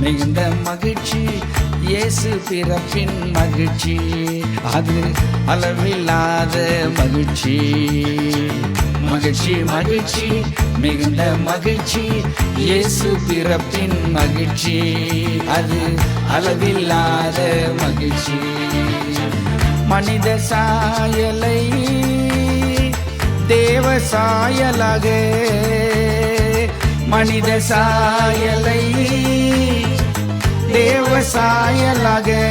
மிகுந்த மகிழ்ச்சி இயேசு பிறப்பின் மகிழ்ச்சி அது அளவில்லாத மகிழ்ச்சி. மகிழ்ச்சி மகிழ்ச்சி மிகுந்த மகிழ்ச்சி இயேசு பிறப்பின் மகிழ்ச்சி அது அளவில்லாத மகிழ்ச்சி. மனித சாயலை தேவ சாயலாக மனித சாயலை தேவ லகே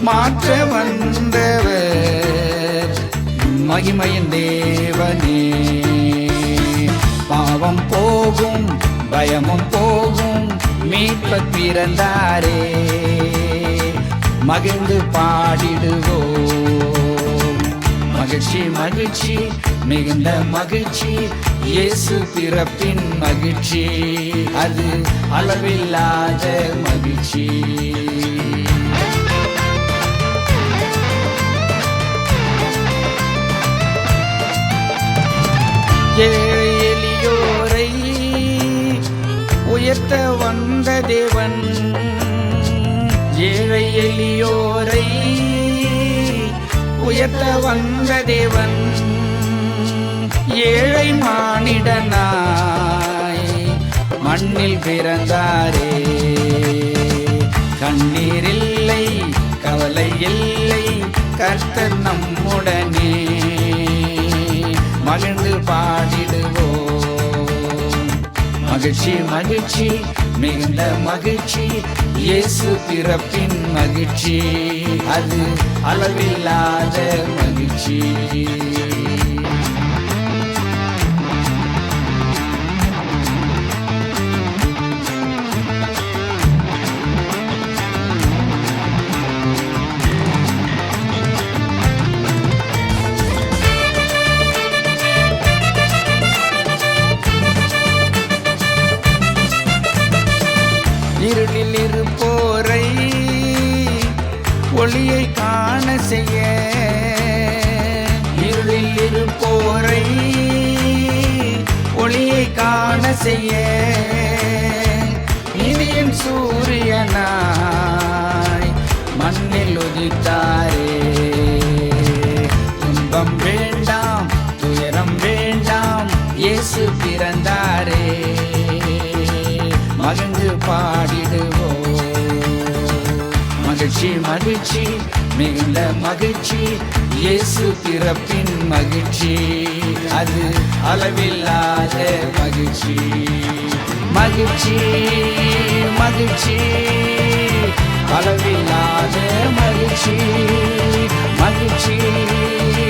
மாற்ற வந்தவர். மகிமையின் தேவனே. பாவம் போகும் பயமும் போகும் மீட்ப பிறந்தாரே. மகிழ்ந்து பாடிடுவோம். மகிழ்ச்சி மகிழ்ச்சி மிகுந்த மகிழ்ச்சி இயேசு பிறப்பின் மகிழ்ச்சி. அது அளவில்லாத மகிழ்ச்சி. ஏழை எளியோரை உயர்த்த வந்த தேவன். ஏழை எளிய உயர்த்த வந்த தேவன் ஏழை மானிடனாய். மண்ணில் பிறந்தாரே. கண்ணீர் இல்லை கவலை இல்லை கர்த்தன் மகிழ்ச்சி மகிழ்ச்சி மிகுந்த மகிழ்ச்சி இயேசு பிறப்பின் மகிழ்ச்சி. அது அளவில்லாத மகிழ்ச்சி. இருளில் இருப்போரை ஒளியை காண செய்ய. இருளில் இருப்போரை ஒளியை காண செய்ய. இனியின் சூரியனாய் மண்ணில் உதித்தாரே. துன்பம் வேண்டாம் துயரம் வேண்டாம் இயேசு பிறந்தாரே. மகிழ்ந்து பாடிடுவோம். மகிழ்ச்சி மகிழ்ச்சி மிகுந்த மகிழ்ச்சி இயேசு பிறப்பின் மகிழ்ச்சி. அது அளவில்லாத மகிழ்ச்சி. மகிழ்ச்சி மகிழ்ச்சி அளவில்லாத மகிழ்ச்சி. மகிழ்ச்சி.